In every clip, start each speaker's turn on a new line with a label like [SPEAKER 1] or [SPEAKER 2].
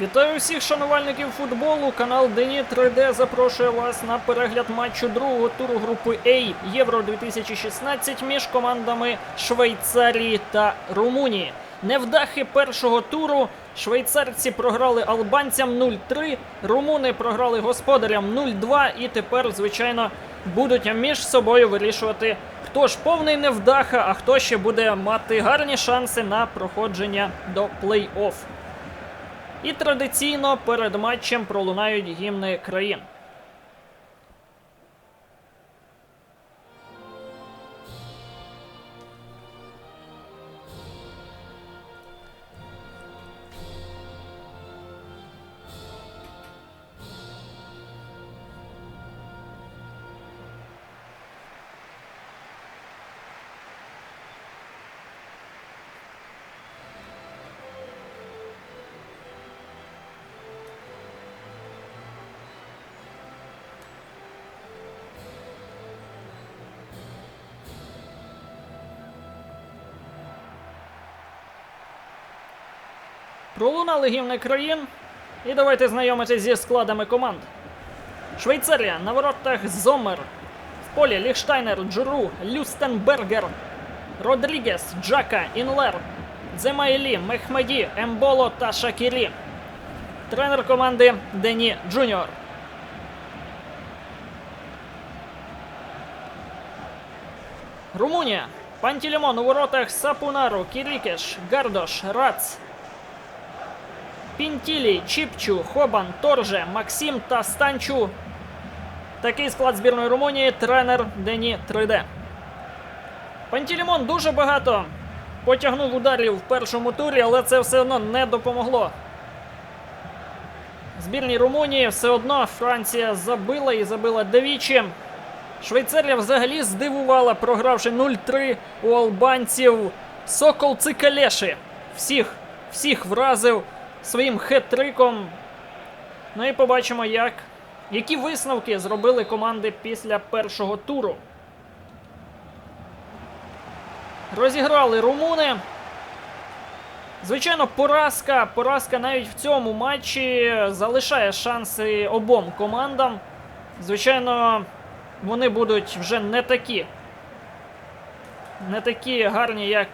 [SPEAKER 1] Вітаю всіх шанувальників футболу. Канал Дені 3D запрошує вас на перегляд матчу другого туру групи А Євро 2016 між командами Швейцарії та Румунії. Невдахи першого туру. Швейцарці програли албанцям 0-3, румуни програли господарям 0-2 і тепер, звичайно, будуть між собою вирішувати, хто ж повний невдаха, а хто ще буде мати гарні шанси на проходження до плей-офф. І традиційно перед матчем пролунають гімни країн. Пролунали гімни країн. І давайте знайомитися зі складами команд. Швейцарія на воротах Зомер. В полі Ліхштайнер, Джуру, Люстенбергер, Родрігес, Джака, Інлер, Дземайлі, Мехмеді, Емболо та Шакірі. Тренер команди Дені Джуніор. Румунія. Пантілімон у воротах Сапунару, Кірікеш, Гардош, Рац, Пінтілі, Чіпчу, Хобан, Торже, Максим та Станчу. Такий склад збірної Румунії тренер Дені 3D. Пантілімон дуже багато потягнув ударів в першому турі, але це все одно не допомогло. Збірній Румунії все одно Франція забила і забила двічі. Швейцарія взагалі здивувала, програвши 0-3 у албанців. Сокол Цикалеші. Всіх, всіх вразив своїм хет-триком. Ну і побачимо, як, які висновки зробили команди після першого туру. Розіграли румуни. Звичайно, поразка. Поразка навіть в цьому матчі залишає шанси обом командам. Звичайно, вони будуть вже не такі. Не такі гарні, як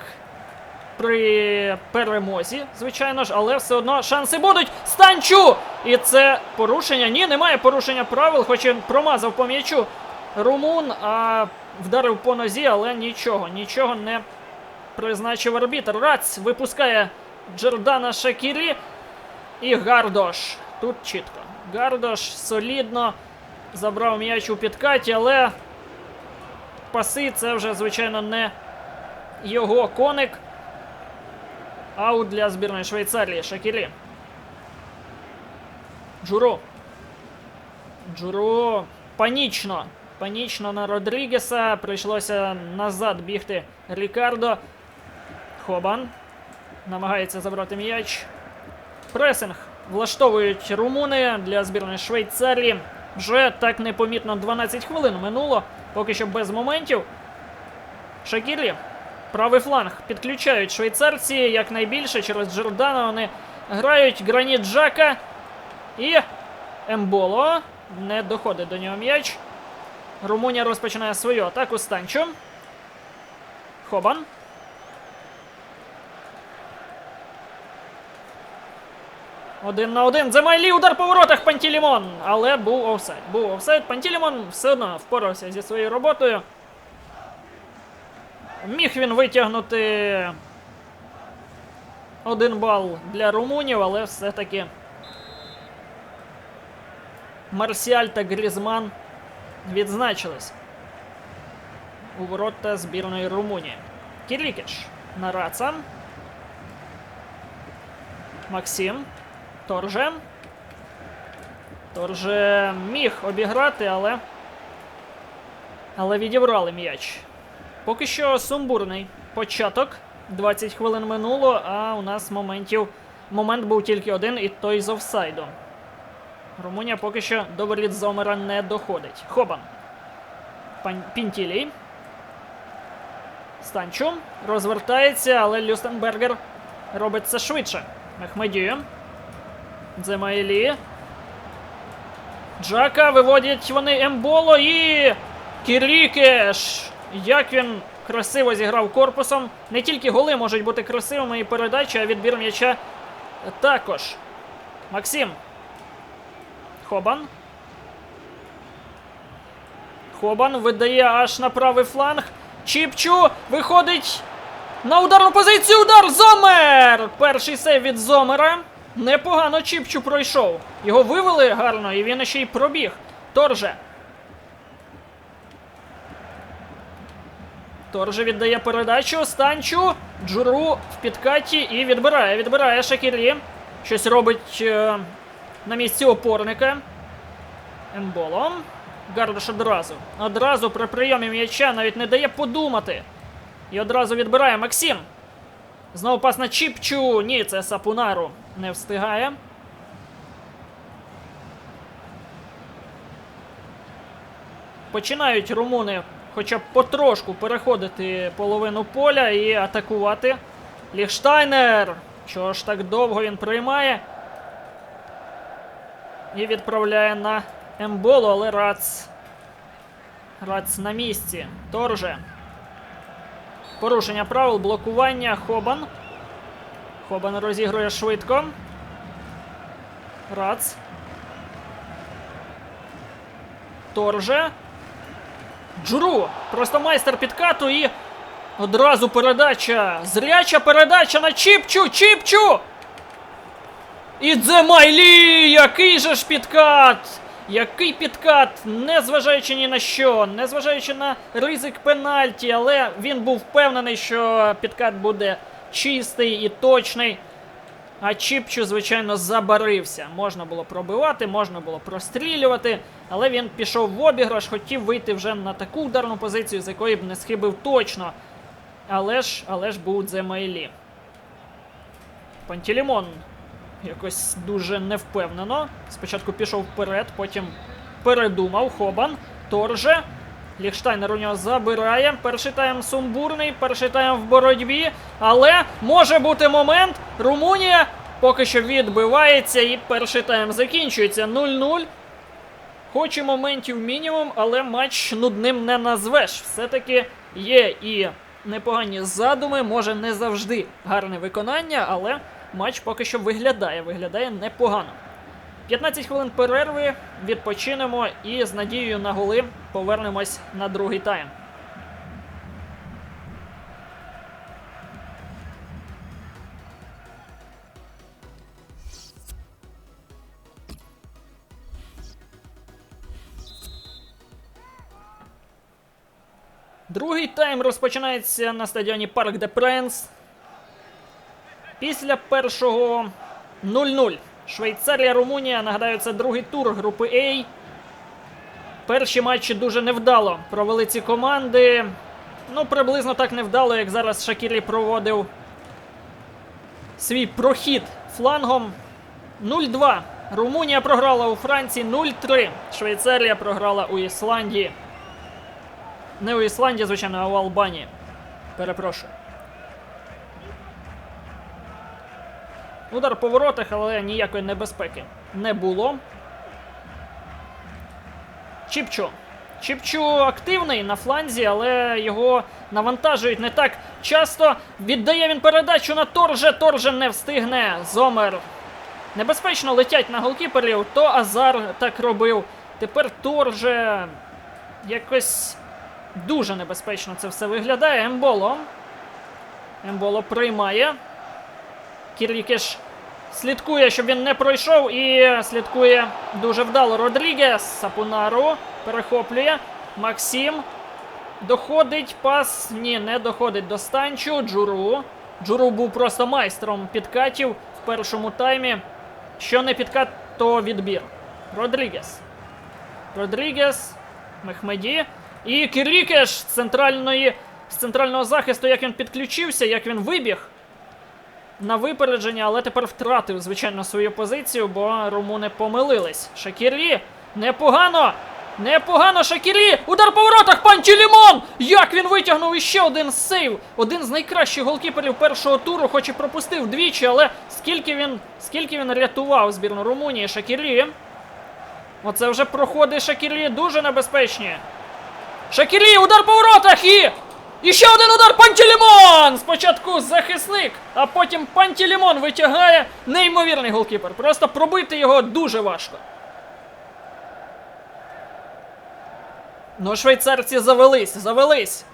[SPEAKER 1] при перемозі, звичайно ж, але все одно шанси будуть. Станчу! І це порушення. Ні, немає порушення правил, хоч він промазав по м'ячу румун, а вдарив по нозі, але нічого, нічого не призначив арбітр. Рац випускає Джордана Шакірі і Гардош. Тут чітко. Гардош солідно забрав м'яч у підкаті, але паси це вже, звичайно, не його коник. Аут для збірної Швейцарії. Шакірі. Джуро. Джуро панічно. Панічно на Родрігеса. Прийшлося назад бігти Рікардо. Хобан. Намагається забрати м'яч. Пресинг влаштовують румуни для збірної Швейцарії. Вже так непомітно 12 хвилин минуло. Поки що без моментів. Шакірі Правий фланг підключають швейцарці якнайбільше через Джордана. Вони грають Граніт Джака і Емболо. Не доходить до нього м'яч. Румунія розпочинає свою атаку Станчо. Хобан. Один на один. Замайлі удар по воротах Пантілімон. Але був офсайд. Був офсайд. Пантілімон все одно впорався зі своєю роботою. Міг він витягнути один бал для румунів, але все-таки Марсіаль та Грізман відзначились у ворота збірної Румунії. Кірікіч на Раца. Максим. Торже. Торже міг обіграти, але. Але відібрали м'яч. Поки що сумбурний початок. 20 хвилин минуло, а у нас моментів. Момент був тільки один, і той з офсайду. Румунія поки що до воріт Зомера не доходить. Хобан. Пан... Пінтілій. Станчу. Розвертається, але Люстенбергер робить це швидше. Мехмедію. Дземайлі. Джака виводять вони Емболо і. Кірікеш! Як він красиво зіграв корпусом. Не тільки голи можуть бути красивими і передачі, а відбір м'яча також. Максим. Хобан. Хобан видає аж на правий фланг. Чіпчу виходить на ударну позицію. Удар! Зомер! Перший сейв від Зомера. Непогано Чіпчу пройшов. Його вивели гарно, і він ще й пробіг. Торже. Торже віддає передачу. Станчу. Джуру в підкаті і відбирає. Відбирає Шакірі. Щось робить е, на місці опорника. Емболо. Гардаш одразу. Одразу при прийомі м'яча навіть не дає подумати. І одразу відбирає Максим. Знову пас на Чіпчу. Ні, це Сапунару. Не встигає. Починають румуни хоча б потрошку переходити половину поля і атакувати. Ліхштайнер! Чого ж так довго він приймає? І відправляє на Емболу, але Рац. Рац на місці. Торже. Порушення правил, блокування. Хобан. Хобан розігрує швидко. Рац. Торже. Джуру. Просто майстер підкату і одразу передача. Зряча передача на Чіпчу. Чіпчу! І Дземайлі! Який же ж підкат! Який підкат, незважаючи ні на що, незважаючи на ризик пенальті, але він був впевнений, що підкат буде чистий і точний. А Чіпчу, звичайно, забарився. Можна було пробивати, можна було прострілювати, але він пішов в обіграш, хотів вийти вже на таку ударну позицію, з якої б не схибив точно. Але ж, але ж був Дземайлі. Пантелеймон якось дуже невпевнено. Спочатку пішов вперед, потім передумав. Хобан. Торже. Ліхштайнер у нього забирає. Перший тайм сумбурний, перший тайм в боротьбі. Але може бути момент. Румунія поки що відбивається, і перший тайм закінчується 0-0. Хоч і моментів мінімум, але матч нудним не назвеш. Все-таки є і непогані задуми, може не завжди гарне виконання, але матч поки що виглядає, виглядає непогано. 15 хвилин перерви, відпочинемо і з надією на голи повернемось на другий тайм. Другий тайм розпочинається на стадіоні Парк де Пренс. Після першого 0-0. Швейцарія, Румунія. Нагадаю, це другий тур групи А. Перші матчі дуже невдало провели ці команди. Ну, приблизно так невдало, як зараз Шакірі проводив свій прохід флангом. 0-2. Румунія програла у Франції 0-3. Швейцарія програла у Ісландії. Не у Ісландії, звичайно, а у Албанії. Перепрошую. Удар по воротах, але ніякої небезпеки не було. Чіпчу. Чіпчу активний на фланзі, але його навантажують не так часто. Віддає він передачу на Торже. Торже не встигне. Зомер. Небезпечно летять на голкіперів. То Азар так робив. Тепер Торже. Якось дуже небезпечно це все виглядає. Емболо. Емболо приймає. Кірікеш слідкує, щоб він не пройшов, і слідкує дуже вдало. Родрігес Сапунару перехоплює. Максим. Доходить пас. Ні, не доходить до станчу. Джуру. Джуру був просто майстром підкатів в першому таймі. Що не підкат, то відбір. Родрігес. Родрігес. Мехмеді. І Кірікеш з центральної, з центрального захисту, як він підключився, як він вибіг на випередження, але тепер втратив, звичайно, свою позицію, бо румуни помилились. Шакірі непогано. Непогано Шакірі! Удар по воротах! Пантелеймон! Як він витягнув іще один сейв! Один з найкращих голкіперів першого туру, хоч і пропустив двічі, але скільки він, скільки він рятував збірну Румунії Шакірі. Оце вже проходи Шакірі дуже небезпечні. Шакірі, удар по воротах і. І ще один удар Пантелеймон! Спочатку захисник, а потім Пантелеймон витягає неймовірний голкіпер. Просто пробити його дуже важко. Ну, швейцарці завелись, завелись.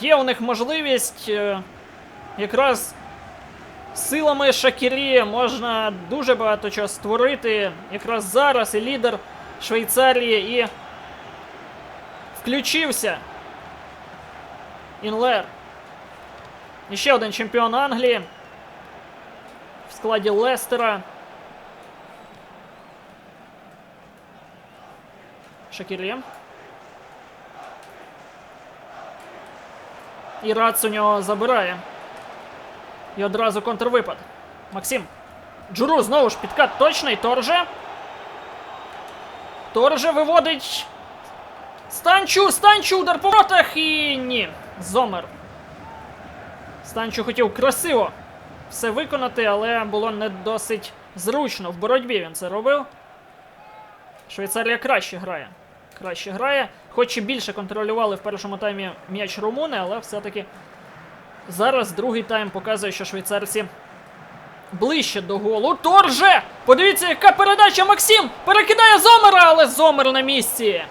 [SPEAKER 1] Є у них можливість е, якраз силами Шакірі можна дуже багато чого створити. Якраз зараз і лідер Швейцарії і включився. Інлер. І ще один чемпіон Англії в складі Лестера. Шакірі. І Рац у нього забирає. І одразу контрвипад. Максим. Джуру знову ж підкат точний. Торже. Торже виводить. Станчу! Станчу! Удар по воротах і ні. Зомер. Станчу хотів красиво все виконати, але було не досить зручно. В боротьбі він це робив. Швейцарія краще грає. Краще грає. Хоч і більше контролювали в першому таймі м'яч румуни, але все-таки зараз другий тайм показує, що швейцарці ближче до голу. Торже! Подивіться, яка передача Максим! Перекидає Зомера, але Зомер на місці.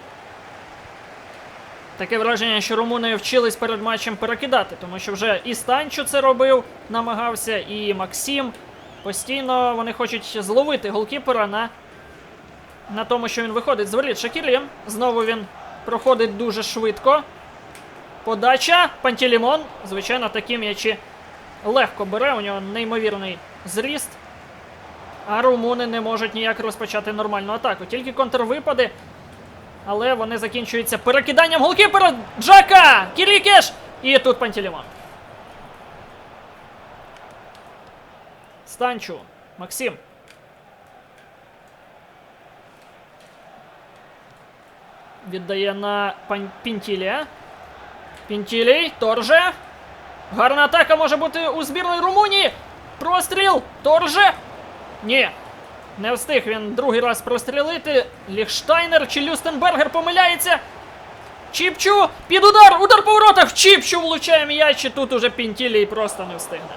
[SPEAKER 1] Таке враження, що румуни вчились перед матчем перекидати, тому що вже і Станчо це робив, намагався, і Максим. Постійно вони хочуть зловити голкіпера на на тому, що він виходить з воріт Шакірі. Знову він проходить дуже швидко. Подача. Пантелеймон. Звичайно, такі м'ячі легко бере. У нього неймовірний зріст. А румуни не можуть ніяк розпочати нормальну атаку. Тільки контрвипади. Але вони закінчуються перекиданням голкіпера Джака! Кірікеш! І тут Пантелеймон. Станчу. Максим. Віддає на. Пінтілія. Пінтілій, Торже. Гарна атака може бути у збірної Румунії. Простріл! Торже. Ні. Не встиг він другий раз прострілити. Ліхштайнер чи Люстенбергер помиляється. Чіпчу! Під удар! Удар по воротах! Чіпчу влучає м'яч, і тут уже Пінтілій просто не встигне.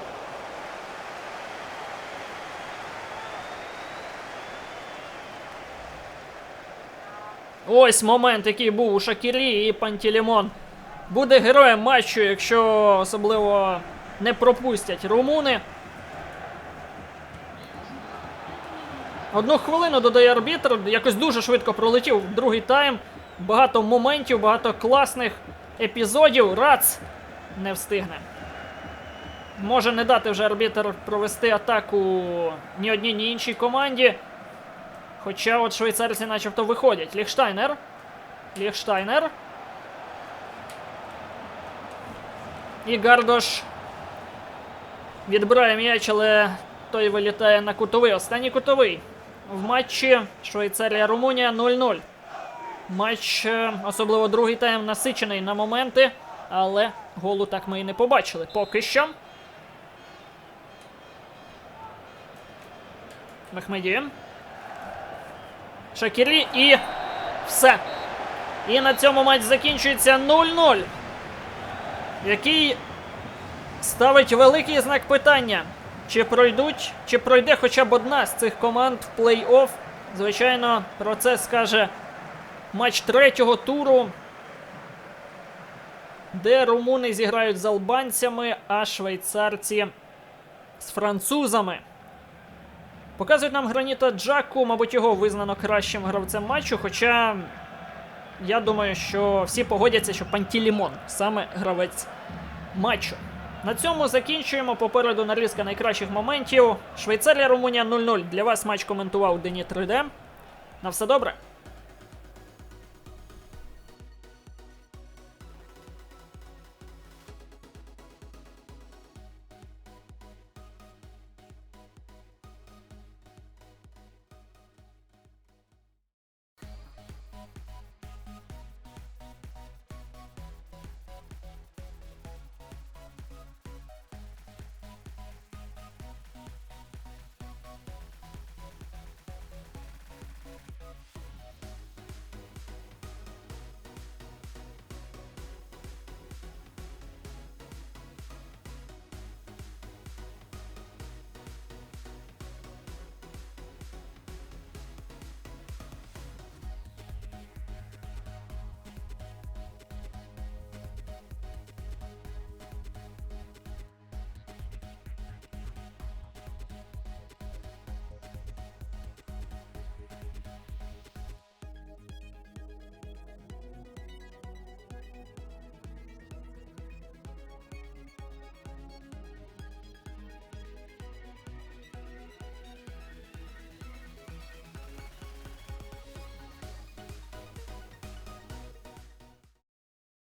[SPEAKER 1] Ось момент, який був у Шакірі і Пантелеймон. Буде героєм матчу, якщо особливо не пропустять румуни. Одну хвилину додає арбітр, якось дуже швидко пролетів другий тайм. Багато моментів, багато класних епізодів. Рац не встигне. Може не дати вже арбітр провести атаку ні одній, ні іншій команді. Хоча от швейцарці начебто виходять. Ліхштайнер. Ліхштайнер. І Гардош відбирає м'яч, але той вилітає на кутовий. Останній кутовий. В матчі Швейцарія-Румунія 0-0. Матч, е, особливо другий тайм, насичений на моменти, але голу так ми і не побачили. Поки що. Мехмеді. Шакірі і все. І на цьому матч закінчується 0-0. Який ставить великий знак питання. Чи пройдуть, чи пройде хоча б одна з цих команд в плей-офф. Звичайно, про це скаже матч третього туру, де румуни зіграють з албанцями, а швейцарці з французами. Показують нам граніта Джаку, мабуть, його визнано кращим гравцем матчу. Хоча я думаю, що всі погодяться, що Пантілімон саме гравець матчу. На цьому закінчуємо. Попереду нарізка найкращих моментів. Швейцарія Румунія 0-0. Для вас матч коментував Дені 3D. На все добре.